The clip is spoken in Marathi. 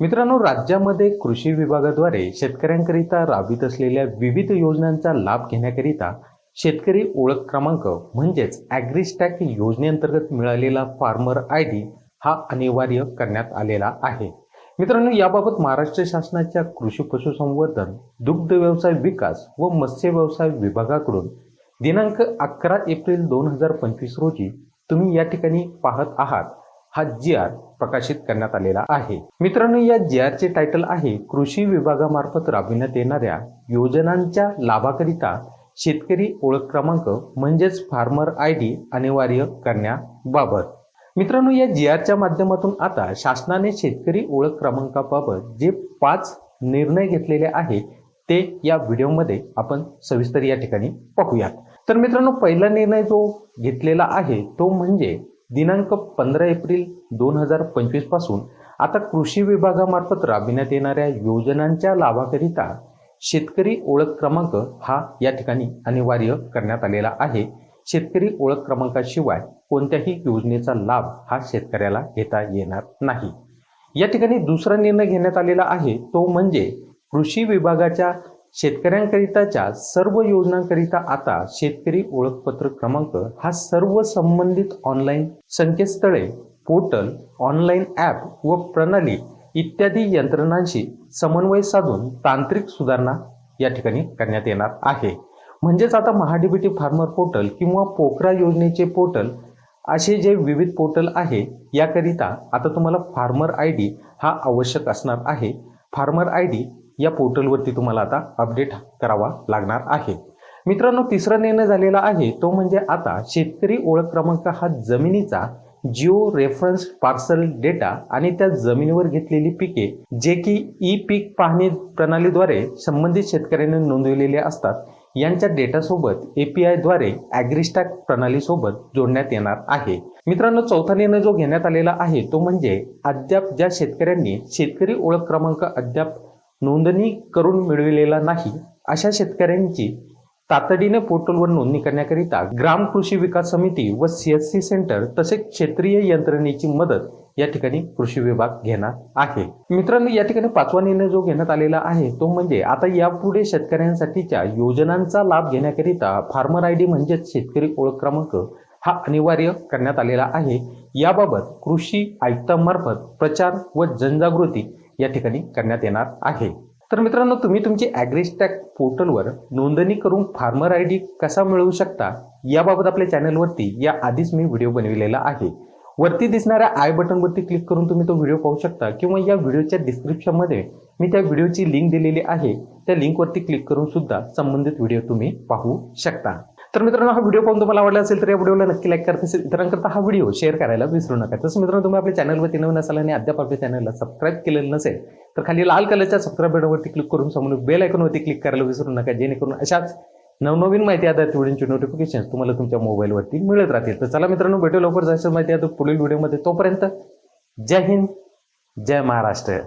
मित्रांनो राज्यामध्ये कृषी विभागाद्वारे शेतकऱ्यांकरिता राबवित असलेल्या विविध योजनांचा लाभ घेण्याकरिता शेतकरी ओळख क्रमांक म्हणजेच ॲग्रिस्टॅक योजनेअंतर्गत मिळालेला फार्मर आय डी हा अनिवार्य करण्यात आलेला आहे. मित्रांनो याबाबत महाराष्ट्र शासनाच्या कृषी पशुसंवर्धन दुग्ध व्यवसाय विकास व मत्स्य व्यवसाय विभागाकडून दिनांक अकरा एप्रिल दोन हजार पंचवीस रोजी तुम्ही या ठिकाणी पाहत आहात. हा जी आर प्रकाशित करण्यात आलेला आहे. मित्रांनो या जी आरचे टायटल आहे कृषी विभागामार्फत राबविण्यात येणाऱ्या योजनांच्या लाभाकरिता शेतकरी ओळख क्रमांक म्हणजेच फार्मर आय डी अनिवार्य करण्याबाबत. मित्रांनो या जी आरच्या माध्यमातून आता शासनाने शेतकरी ओळख क्रमांकाबाबत जे पाच निर्णय घेतलेले आहेत ते या व्हिडिओमध्ये आपण सविस्तर या ठिकाणी पाहूयात. तर मित्रांनो पहिला निर्णय जो घेतलेला आहे तो म्हणजे दिनांक पंधरा एप्रिल दोन हजार पंचवीसपासून आता कृषी विभागामार्फत राबविण्यात येणाऱ्या योजनांच्या लाभाकरिता शेतकरी ओळख क्रमांक हा या ठिकाणी अनिवार्य करण्यात आलेला आहे. शेतकरी ओळख क्रमांकाशिवाय कोणत्याही योजनेचा लाभ हा शेतकऱ्याला घेता येणार नाही. या ठिकाणी दुसरा निर्णय घेण्यात आलेला आहे. तो म्हणजे कृषी विभागाच्या शेतकऱ्यांकरिताच्या सर्व योजनांकरिता आता शेतकरी ओळखपत्र क्रमांक हा सर्व संबंधित ऑनलाईन संकेतस्थळे पोर्टल ऑनलाईन ॲप व प्रणाली इत्यादी यंत्रणांशी समन्वय साधून तांत्रिक सुधारणा या ठिकाणी करण्यात येणार आहे. म्हणजेच आता महाडीबीटी फार्मर पोर्टल किंवा पोखरा योजनेचे पोर्टल असे जे विविध पोर्टल आहे याकरिता आता तुम्हाला फार्मर आय डी हा आवश्यक असणार आहे. फार्मर आय डी या पोर्टलवरती तुम्हाला आता अपडेट करावा लागणार आहे. मित्रांनो तिसरा निर्णय झालेला आहे तो म्हणजे आता शेतकरी ओळख क्रमांक हा जमिनीचा जिओ रेफरन्स पार्सल डेटा आणि त्या जमिनीवर घेतलेली पिके जे की ई पीक पाहणी प्रणालीद्वारे संबंधित शेतकऱ्यांनी नोंदवलेले असतात यांच्या डेटासोबत एपीआयद्वारे ॲग्रिस्टॅक प्रणालीसोबत जोडण्यात येणार आहे. मित्रांनो चौथा निर्णय जो घेण्यात आलेला आहे तो म्हणजे अद्याप ज्या शेतकऱ्यांनी शेतकरी ओळख क्रमांक अद्याप नोंदणी करून मिळविलेला नाही अशा शेतकऱ्यांची तातडीने पोर्टलवर नोंदणी करण्याकरिता ग्राम कृषी विकास समिती व सी एस सी सेंटर तसेच क्षेत्रीय यंत्रणेची मदत या ठिकाणी कृषी विभाग घेणार आहे. मित्रांनो या ठिकाणी पाचवा निर्णय जो घेण्यात आलेला आहे तो म्हणजे आता यापुढे शेतकऱ्यांसाठीच्या योजनांचा लाभ घेण्याकरिता फार्मर आय डी म्हणजेच शेतकरी ओळख क्रमांक हा अनिवार्य करण्यात आलेला आहे. याबाबत कृषी आयुक्तांमार्फत प्रचार व जनजागृती या ठिकाणी करण्यात येणार आहे. तर मित्रांनो तुम्ही तुमची ॲग्रिस्टॅक पोर्टलवर नोंदणी करून फार्मर आय डी कसा मिळवू शकता याबाबत आपल्या चॅनलवरती या आधीच मी व्हिडिओ बनविलेला आहे. वरती दिसणाऱ्या आय बटनवरती क्लिक करून तुम्ही तो व्हिडिओ पाहू शकता किंवा या व्हिडिओच्या डिस्क्रिप्शनमध्ये मी त्या व्हिडिओची लिंक दिलेली आहे. त्या लिंकवरती क्लिक करून सुद्धा संबंधित व्हिडिओ तुम्ही पाहू शकता. तर मित्रांनो हा व्हिडिओ पाहून तुम्हाला आवडला असेल तर या व्हिडिओला नक्की लाईक करत असेल इतरांकरता हा व्हिडिओ शेअर करायला विसरू नका. तसं मित्रांनो तुम्ही आपल्या चॅनलवरती नवीन असाल आणि अद्याप आपल्या चॅनलला सबस्क्राईब केलेलं नसेल तर खाली लाल कलरच्या सबस्क्राईब बटनवरती क्लिक करून समोर बेल आयकॉनवरती क्लिक करायला विसरू नका. जेणेकरून अशाच नवनवीन माहिती आधारित व्हिडिओची नोटिफिकेशन तुम्हाला तुमच्या मोबाईलवरती मिळत राहतील. तर चला मित्रांनो भेटू लवकर जायचं माहिती आता पुढील व्हिडिओमध्ये तोपर्यंत जय हिंद जय महाराष्ट्र.